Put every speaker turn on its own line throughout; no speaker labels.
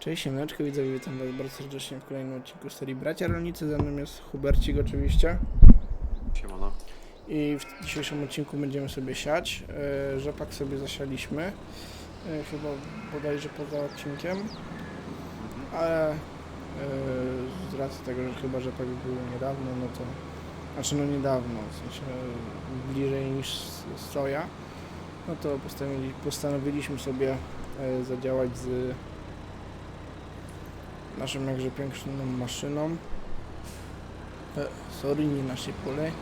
Cześć, siemeczko, widzowie, witam was bardzo serdecznie w kolejnym odcinku serii Bracia Rolnicy, ze mną jest Hubercik oczywiście.
Siemano.
i w dzisiejszym odcinku będziemy sobie siać, e, rzepak sobie zasialiśmy, e, chyba bodajże poza odcinkiem, ale e, z racji tego, że chyba rzepak był niedawno, no to, znaczy no niedawno, w sensie bliżej niż soja, no to postanowili, postanowiliśmy sobie e, zadziałać z naszą jakże piękną maszyną. E, sorry, nie nasze pole, e,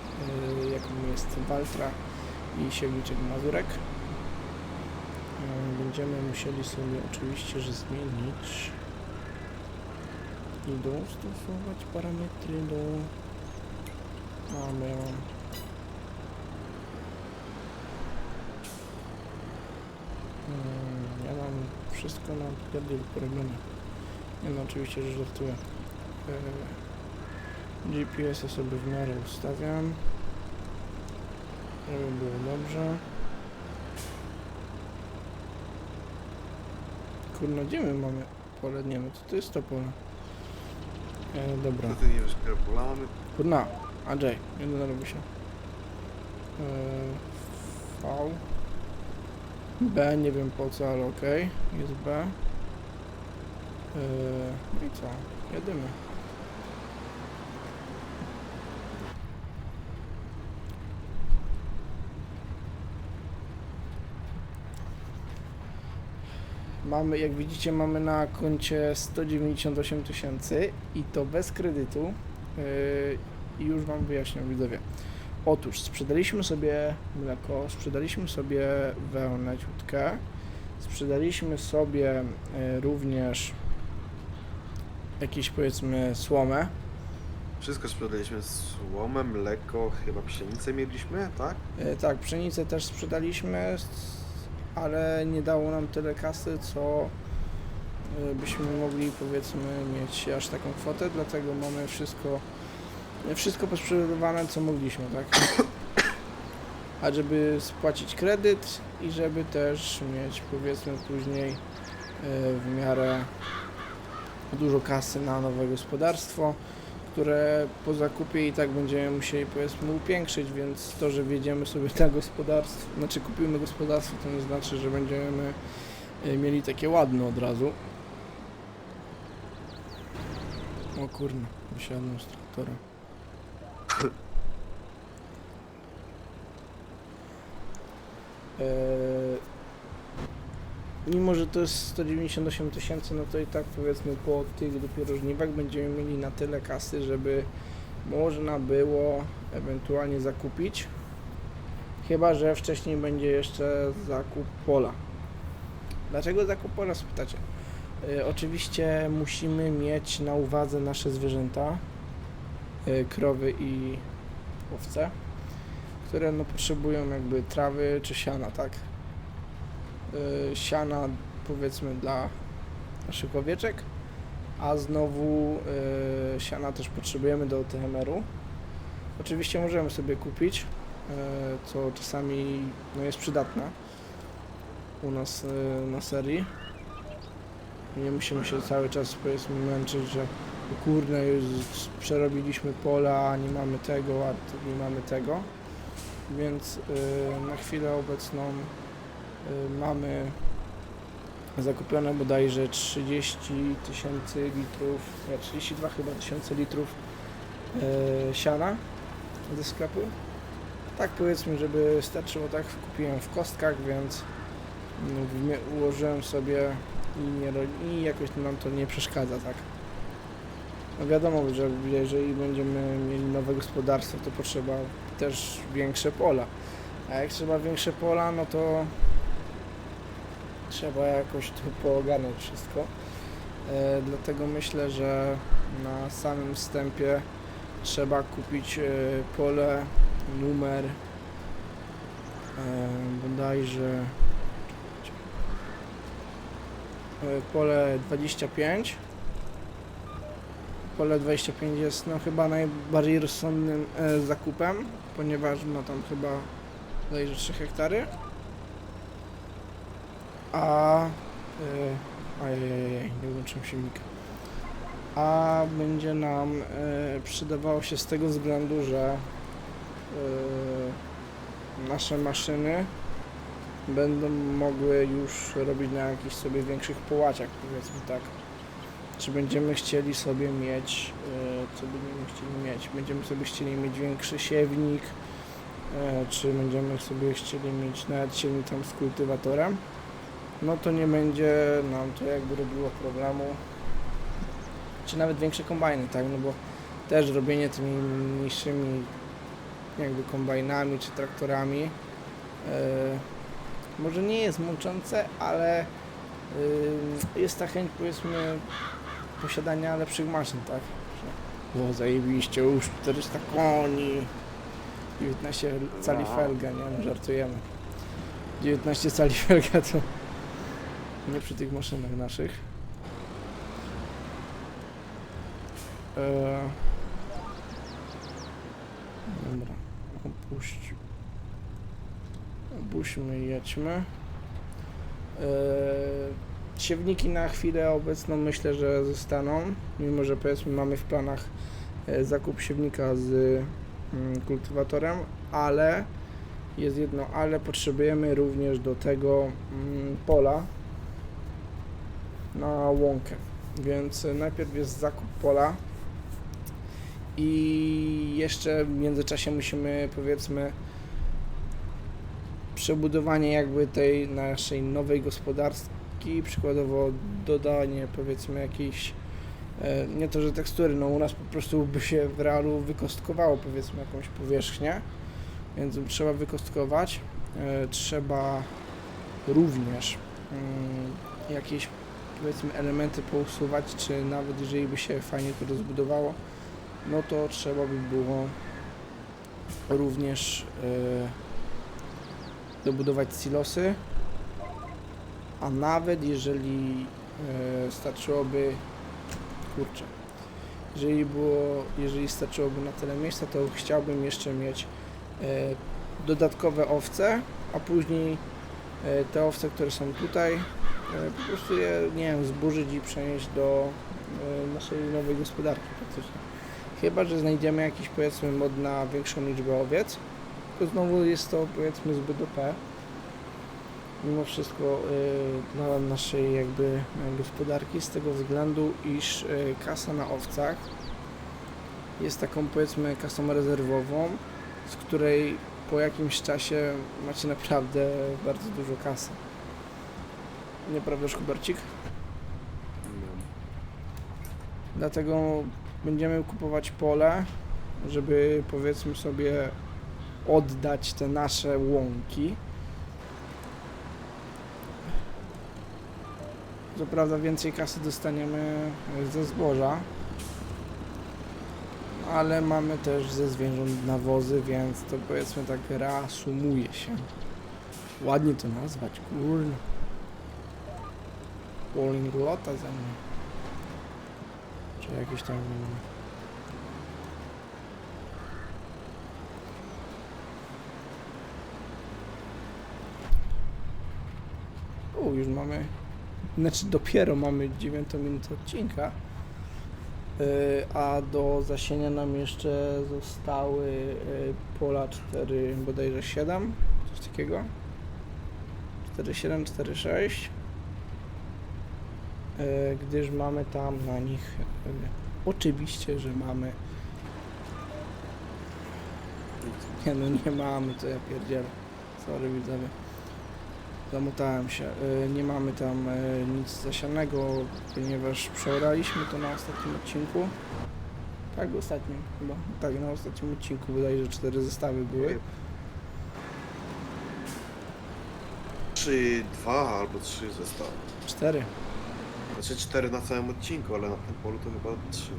jaką jest Waltra i siewniczek Mazurek. E, będziemy musieli sobie oczywiście, że zmienić i dostosować parametry do mamy mam Mm, ja mam wszystko na wtedy porobione nie no, oczywiście, że żartuję. E, GPS-a sobie w miarę ustawiam. Żeby było dobrze. Kurno, gdzie my mamy pole? Nie no, to, to jest to pole. E, dobra.
To ty nie wiesz, które pola mamy?
Kurna, Andrzej, nie denerwuj się. E, v. B, nie wiem po co, ale okej. Jest B. E, no i co? Jedymy. Mamy, jak widzicie, mamy na koncie 198 tysięcy i to bez kredytu. Yy, I już Wam wyjaśniam, widzowie. Otóż sprzedaliśmy sobie mleko, sprzedaliśmy sobie wełnę ciutkę, sprzedaliśmy sobie yy, również jakieś powiedzmy słomę.
Wszystko sprzedaliśmy słomę, mleko, chyba pszenicę mieliśmy, tak?
Yy, tak, pszenicę też sprzedaliśmy, ale nie dało nam tyle kasy, co yy, byśmy mogli powiedzmy mieć aż taką kwotę, dlatego mamy wszystko wszystko posprzedawane co mogliśmy, tak? A żeby spłacić kredyt i żeby też mieć powiedzmy później yy, w miarę dużo kasy na nowe gospodarstwo, które po zakupie i tak będziemy musieli powiedzmy upiększyć, więc to, że wjedziemy sobie na gospodarstwo, znaczy kupimy gospodarstwo, to nie znaczy, że będziemy y, mieli takie ładne od razu. O kurna, wysiadłem z traktora. Eee, mimo, że to jest 198 tysięcy, no to i tak powiedzmy po tych dopiero żniwach będziemy mieli na tyle kasy, żeby można było ewentualnie zakupić. Chyba, że wcześniej będzie jeszcze zakup pola. Dlaczego zakup pola, spytacie? E, oczywiście musimy mieć na uwadze nasze zwierzęta, e, krowy i owce, które no, potrzebują jakby trawy czy siana, tak? E, siana powiedzmy dla naszych owieczek, a znowu e, siana też potrzebujemy do OTMR-u. Oczywiście możemy sobie kupić, e, co czasami no, jest przydatne u nas na serii. Nie musimy się cały czas powiedzmy męczyć, że kurde już przerobiliśmy pola, nie mamy tego, a nie mamy tego. Więc na chwilę obecną mamy zakupione bodajże 30 tysięcy litrów, nie, 32 chyba tysięcy litrów e, siana ze sklepu. Tak powiedzmy, żeby starczyło tak, kupiłem w kostkach, więc mm, ułożyłem sobie i, nie, i jakoś nam to nie przeszkadza, tak. No wiadomo, że jeżeli będziemy mieli nowe gospodarstwo, to potrzeba też większe pola. A jak trzeba większe pola, no to trzeba jakoś tu poogarnąć wszystko. E, dlatego myślę, że na samym wstępie trzeba kupić e, pole, numer e, bodajże pole 25 pole 25 jest no chyba najbardziej rozsądnym zakupem, ponieważ ma tam chyba bodajże 3 hektary a e, Ajajaj, nie włączyłem silnika. A będzie nam e, przydawało się z tego względu, że e, nasze maszyny będą mogły już robić na jakichś sobie większych połaciach, powiedzmy tak. Czy będziemy chcieli sobie mieć, co będziemy chcieli mieć? Będziemy sobie chcieli mieć większy siewnik, czy będziemy sobie chcieli mieć nawet siewnik tam z kultywatorem, no to nie będzie nam to jakby robiło problemu. Czy nawet większe kombajny, tak? No bo też robienie tymi mniejszymi jakby kombajnami czy traktorami e, może nie jest męczące, ale y, jest ta chęć powiedzmy posiadania lepszych maszyn, tak? Że, o zajebiście, już 400 koni, 19 cali felga, nie no, żartujemy. 19 cali felga to nie przy tych maszynach naszych. Eee, dobra, opuść. Opuśćmy i jedźmy. Eee, siewniki na chwilę obecną myślę, że zostaną, mimo że powiedzmy mamy w planach e, zakup siewnika z mm, kultywatorem, ale jest jedno, ale potrzebujemy również do tego mm, pola na łąkę. Więc e, najpierw jest zakup pola i jeszcze w międzyczasie musimy powiedzmy przebudowanie jakby tej naszej nowej gospodarki, przykładowo dodanie powiedzmy jakiejś e, nie to, że tekstury, no u nas po prostu by się w realu wykostkowało powiedzmy jakąś powierzchnię, więc trzeba wykostkować, e, trzeba również mm, jakieś powiedzmy elementy pousuwać, czy nawet jeżeli by się fajnie to rozbudowało, no to trzeba by było również e, dobudować silosy, a nawet jeżeli e, starczyłoby, kurczę, jeżeli było, jeżeli starczyłoby na tyle miejsca, to chciałbym jeszcze mieć e, dodatkowe owce, a później te owce, które są tutaj, e, po prostu je, nie wiem, zburzyć i przenieść do e, naszej nowej gospodarki praktycznie. Chyba, że znajdziemy jakiś powiedzmy mod na większą liczbę owiec, to znowu jest to powiedzmy zbyt OP. Mimo wszystko y, dla naszej jakby gospodarki z tego względu, iż kasa na owcach jest taką powiedzmy kasą rezerwową, z której po jakimś czasie macie naprawdę bardzo dużo kasy. Nieprawdaż Hubercik? Dlatego będziemy kupować pole, żeby powiedzmy sobie oddać te nasze łąki. Co prawda więcej kasy dostaniemy ze zboża, ale mamy też ze zwierząt nawozy, więc to powiedzmy tak reasumuje się. Ładnie to nazwać, kurde. Polinglota ze mną. Czy jakieś tam... U, już mamy... Znaczy dopiero mamy 9 minutę odcinka. Yy, a do zasienia nam jeszcze zostały yy, pola 4, bodajże 7, coś takiego. 4,7, 4,6. E, gdyż mamy tam na nich oczywiście, że mamy nie no nie mamy, to ja pierdzielę sorry widzowie zamotałem się. E, nie mamy tam e, nic zasianego ponieważ przeoraliśmy to na ostatnim odcinku. Tak ostatnim chyba. Tak na ostatnim odcinku wydaje, że cztery zestawy były.
Trzy, dwa albo trzy zestawy.
cztery.
Znaczy cztery na całym odcinku, ale na tym polu to chyba trzy.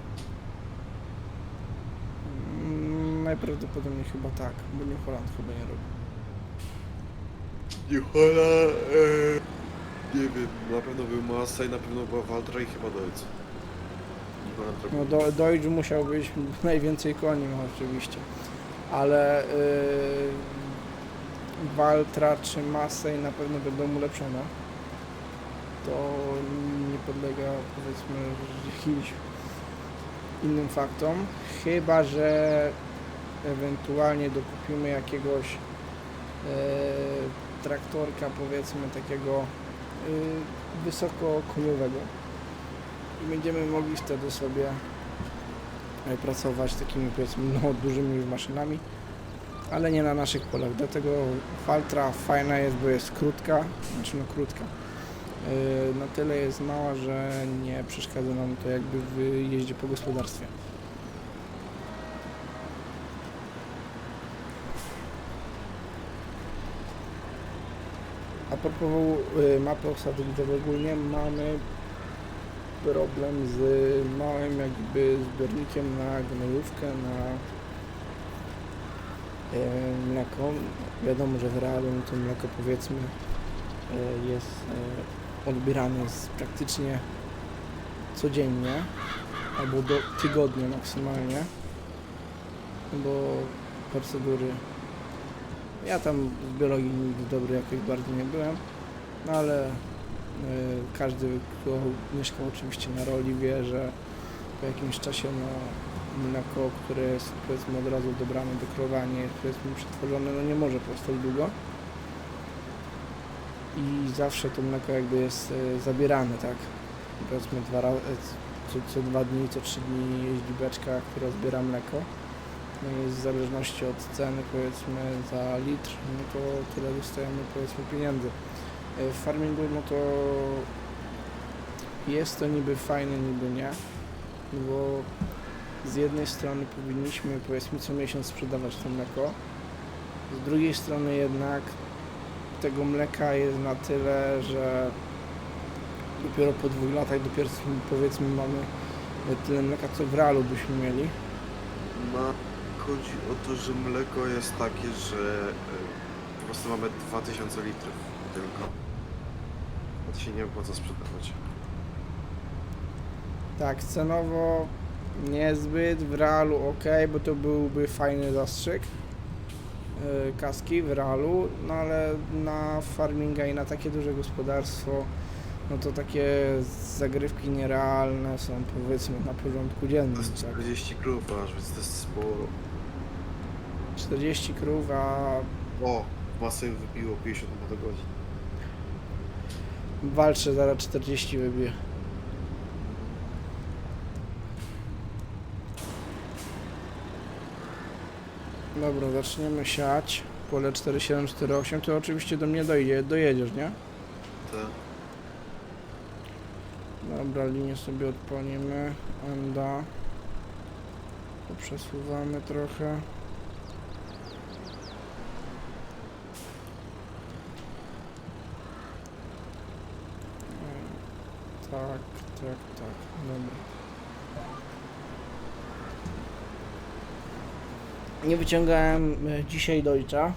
Mm, najprawdopodobniej chyba tak bo nie Holand chyba nie robi
E, nie wiem, na pewno był Massa i na pewno była Waltra i chyba Deutz.
No do, Deutsch musiał być najwięcej koni ma oczywiście, ale yy, Waltra czy Massey na pewno będą ulepszone. To nie podlega powiedzmy jakimś innym faktom, chyba że ewentualnie dokupimy jakiegoś e, traktorka powiedzmy takiego e, wysokokomiowego i będziemy mogli wtedy sobie e, pracować takimi powiedzmy no, dużymi maszynami, ale nie na naszych polach. Dlatego Faltra fajna jest, bo jest krótka, znaczy no krótka. E, Na tyle jest mała, że nie przeszkadza nam to jakby w jeździe po gospodarstwie. Propos y, mapy osady widowej ogólnie mamy problem z małym jakby zbiornikiem na gnojówkę, na e, mleko. Wiadomo, że w realu no to mleko powiedzmy e, jest odbierane z praktycznie codziennie albo do tygodnia maksymalnie, bo procedury ja tam w biologii nigdy dobry jakoś bardzo nie byłem, no ale y, każdy, kto mieszkał oczywiście na roli wie, że po jakimś czasie no, mleko, które jest powiedzmy od razu dobrane do krowania, jest powiedzmy przetworzone, no nie może powstać długo. I zawsze to mleko jakby jest y, zabierane, tak? Powiedzmy dwa razy, co, co dwa dni, co trzy dni jeździ beczka, która zbiera mleko. No w zależności od ceny powiedzmy za litr, no to tyle dostajemy powiedzmy pieniędzy. E, W farmingu no to jest to niby fajne, niby nie, bo z jednej strony powinniśmy powiedzmy co miesiąc sprzedawać to mleko, z drugiej strony jednak tego mleka jest na tyle, że dopiero po dwóch latach dopiero powiedzmy mamy tyle mleka co w realu byśmy mieli.
Ma, chodzi o to, że mleko jest takie, że y, po prostu mamy 2000 litrów tylko. A to się nie opłaca sprzedawać.
Tak, cenowo niezbyt, w realu ok, bo to byłby fajny zastrzyk yy, kaski w realu, no ale na farminga i na takie duże gospodarstwo, no to takie zagrywki nierealne są powiedzmy na porządku
To
dziennym.
jest
Tak.
40 krów aż, więc to jest sporo.
40 krów, a
O, masę wybiło 50 motogodzin.
walczę zaraz 40 wybije. Dobra, zaczniemy siać. Pole 4748, to oczywiście do mnie dojdzie, dojedziesz, nie?
Te,
Dobra, linię sobie odpalimy. Enda. Poprzesuwamy trochę. E, Tak, tak, tak. Dobra. Nie wyciągałem e, dzisiaj dojcza,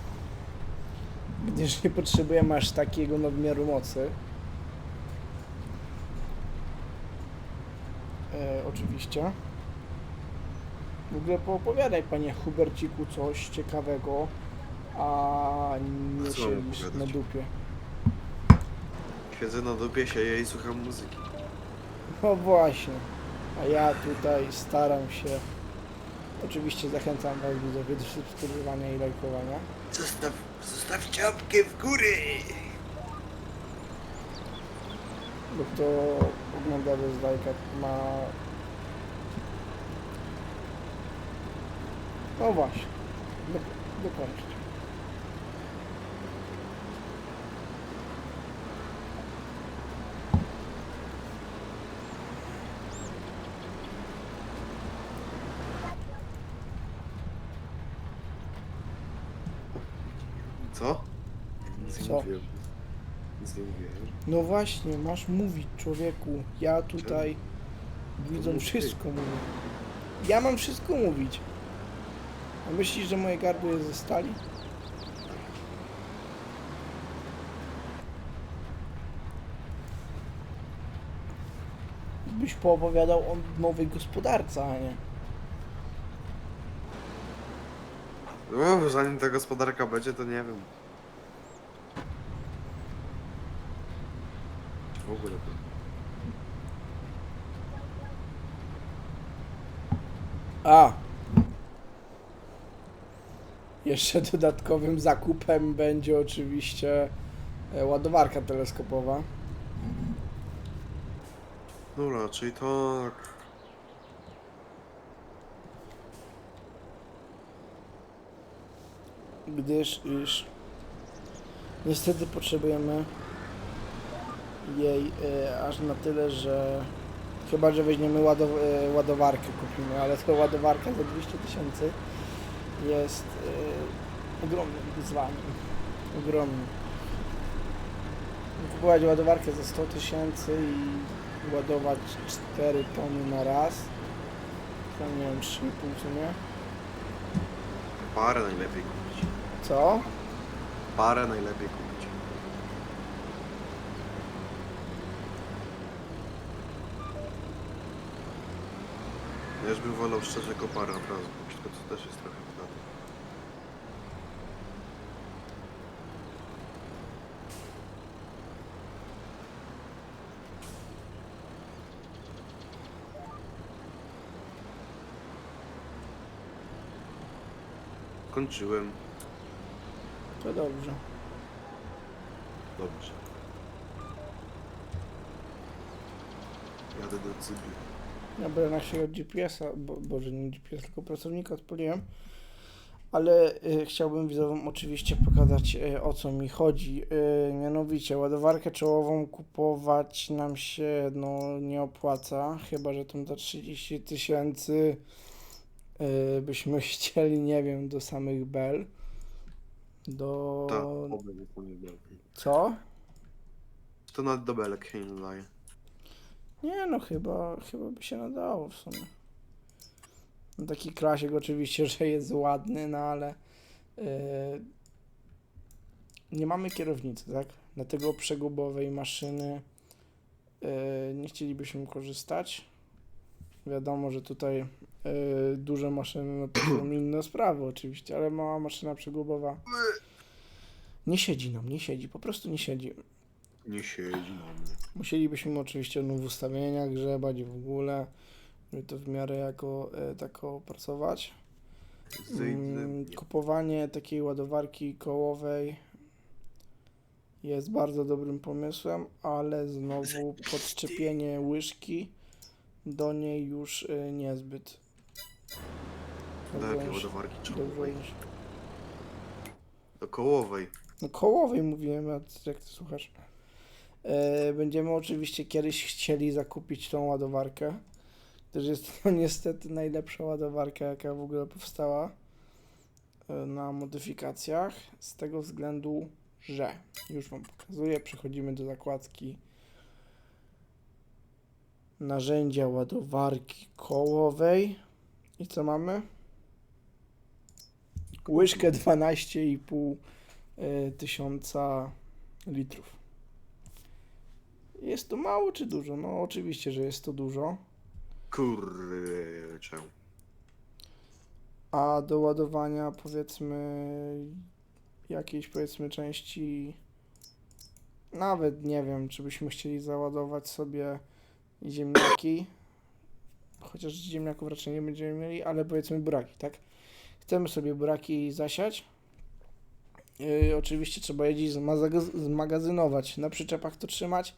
gdyż nie potrzebujemy aż takiego nadmiaru mocy. E, oczywiście. W ogóle poopowiadaj, panie Huberciku, coś ciekawego, a nie
Co
siedzisz na
opowiadać?
dupie.
Siedzę na dupie, sieję i słucham muzyki.
No właśnie. A ja tutaj staram się. Oczywiście zachęcam Was widzowie do subskrybowania i lajkowania.
Zostaw, zostawcie łapkę w góry!
Bo kto ogląda bez lajka ma... No właśnie. Do, dokończyć.
Co? Nic nie
Co?
mówiłem. Nic nie mówiłem.
No właśnie, masz mówić człowieku. Ja tutaj widzą
mów ty.
wszystko mówię. Ja mam wszystko mówić. A myślisz, że moje gardło jest ze stali? Byś poopowiadał o nowej gospodarce, a nie.
No, zanim ta gospodarka będzie, to nie wiem. Czy w ogóle to.
A! Jeszcze dodatkowym zakupem będzie oczywiście e, ładowarka teleskopowa.
No raczej tak.
gdyż iż niestety potrzebujemy jej e, aż na tyle, że chyba, że weźmiemy ładow e, ładowarkę kupimy, ale to ładowarka za 200 tysięcy jest e, ogromnym wyzwaniem. Ogromnym. Kupować ładowarkę za 100 tysięcy i ładować 4 tony na raz. To nie wiem, 3,5 co nie?
Parę najlepiej kupić.
Co?
Parę najlepiej kupić. Ja już bym wolał szczerze koparę od razu kupić, tylko to też jest trochę wydatne. Kończyłem.
To dobrze.
Dobrze. Jadę do Cybi.
Dobra, na się od GPS-a, bo, boże nie GPS, tylko pracownika odpaliłem. Ale y, chciałbym widzom oczywiście pokazać y, o co mi chodzi. Y, mianowicie ładowarkę czołową kupować nam się no, nie opłaca, chyba że tam za 30 tysięcy y, byśmy chcieli, nie wiem, do samych bel. Do...
Tak, oby nie pomyliłem.
Co?
To nawet do belek się nie nadaje. Nie,
no, chyba, chyba by się nadało w sumie. No, taki klasik oczywiście, że jest ładny, no ale yy, nie mamy kierownicy, tak? Dlatego przegubowej maszyny yy, nie chcielibyśmy korzystać. Wiadomo, że tutaj yy, duże maszyny no to są inne sprawy oczywiście, ale mała maszyna przegubowa nie siedzi nam, nie siedzi, po prostu nie siedzi.
Nie siedzi na mnie.
Musielibyśmy oczywiście no, w ustawieniach grzebać w ogóle, żeby to w miarę jako e, tako opracować. Mm,
Zejdę.
Kupowanie takiej ładowarki kołowej jest bardzo dobrym pomysłem, ale znowu podczepienie łyżki do niej już e, niezbyt.
Do jakiej
Dobrze,
ładowarki czołowej?
dobrze.
Do kołowej.
No kołowej mówiłem, a ty- jak ty słuchasz. E, będziemy oczywiście kiedyś chcieli zakupić tą ładowarkę, gdyż jest to niestety najlepsza ładowarka, jaka w ogóle powstała e, na modyfikacjach, z tego względu, że już Wam pokazuję, przechodzimy do zakładki narzędzia ładowarki kołowej i co mamy? Łyżkę 12,5 y, tysiąca litrów. Jest to mało czy dużo? No oczywiście, że jest to dużo.
Kurczę.
A do ładowania powiedzmy jakiejś powiedzmy części nawet nie wiem, czy byśmy chcieli załadować sobie ziemniaki. Chociaż ziemniaków raczej nie będziemy mieli, ale powiedzmy buraki, tak? Chcemy sobie buraki zasiać. Yy, oczywiście trzeba je zmazag- zmagazynować. Na przyczepach to trzymać.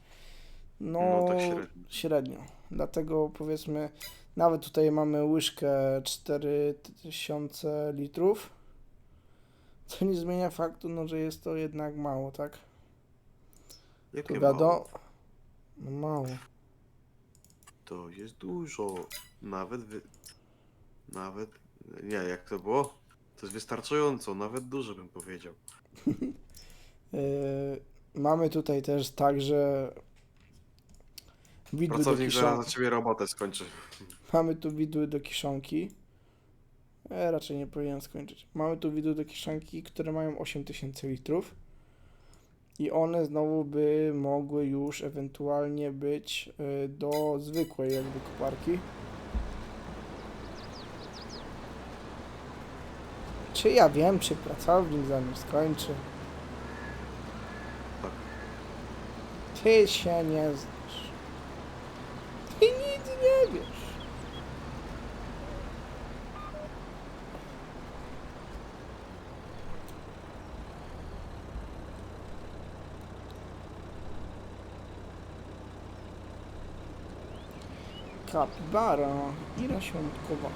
No,
No, tak średnio.
średnio. Dlatego powiedzmy, nawet tutaj mamy łyżkę 4000 litrów. Co nie zmienia faktu, no, że jest to jednak mało, tak?
Jakie mało?
No mało.
To jest dużo. Nawet wy... Nawet... Nie, jak to było? To jest wystarczająco, nawet dużo bym powiedział.
Yy, mamy tutaj też także widły do
zaraz
kiszonki.
za ciebie robotę skończy.
Mamy tu widły do kiszonki. E, raczej nie powinien skończyć. Mamy tu widły do kiszonki, które mają 8000 litrów. I one znowu by mogły już ewentualnie być y, do zwykłej jakby koparki. Czy ja wiem, czy pracownik zanim skończy?
Tak.
Ty się nie znasz nie wiesz. kapibara i rasiątkowa.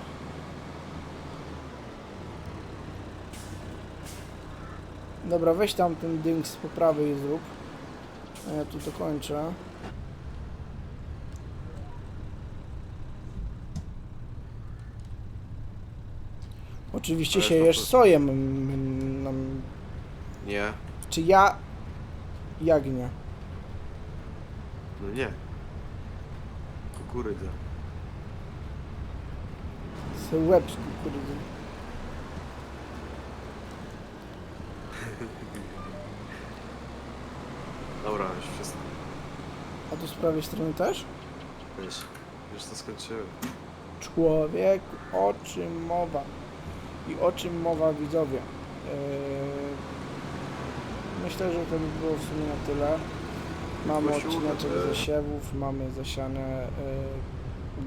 Dobra, weź tam ten dynks po prawej zrób. Ja tu dokończę. kończę. Oczywiście
Ale
siejesz
to-
soję. m- m- nam-
Nie,
Czy ja... Jak nie?
no nie. Kukurydza.
Se łeb z kukurydzy.
Dobra, już wszystko.
A tu z prawej strony też?
Wiesz, już to skończyłem.
Człowiek, o czym mowa? I o czym mowa widzowie? Eee, myślę, że to by było w sumie na tyle. Mamy odcineczek
e,
zasiewów, mamy zasiane e,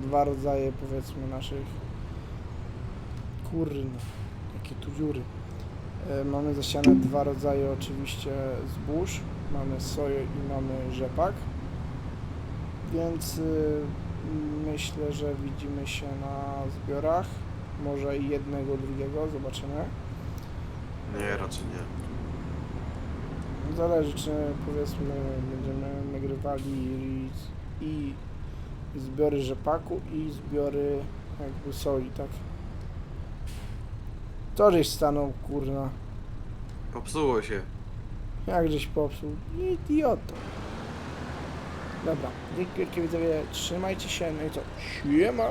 dwa rodzaje powiedzmy naszych kurn, jakie tu dziury. E, mamy zasiane dwa rodzaje oczywiście zbóż, mamy soję i mamy rzepak. Więc y, myślę, że widzimy się na zbiorach. Może i jednego, drugiego, zobaczymy.
Nie, raczej nie.
Zależy, czy powiedzmy będziemy nagrywali i, i zbiory rzepaku i zbiory jakby soi, tak? To żeś stanął, kurna.
Popsuło się.
Jak żeś popsuł? Idioto. Dobra, dzięki wielkie widzowie, trzymajcie się, no i co? Siema!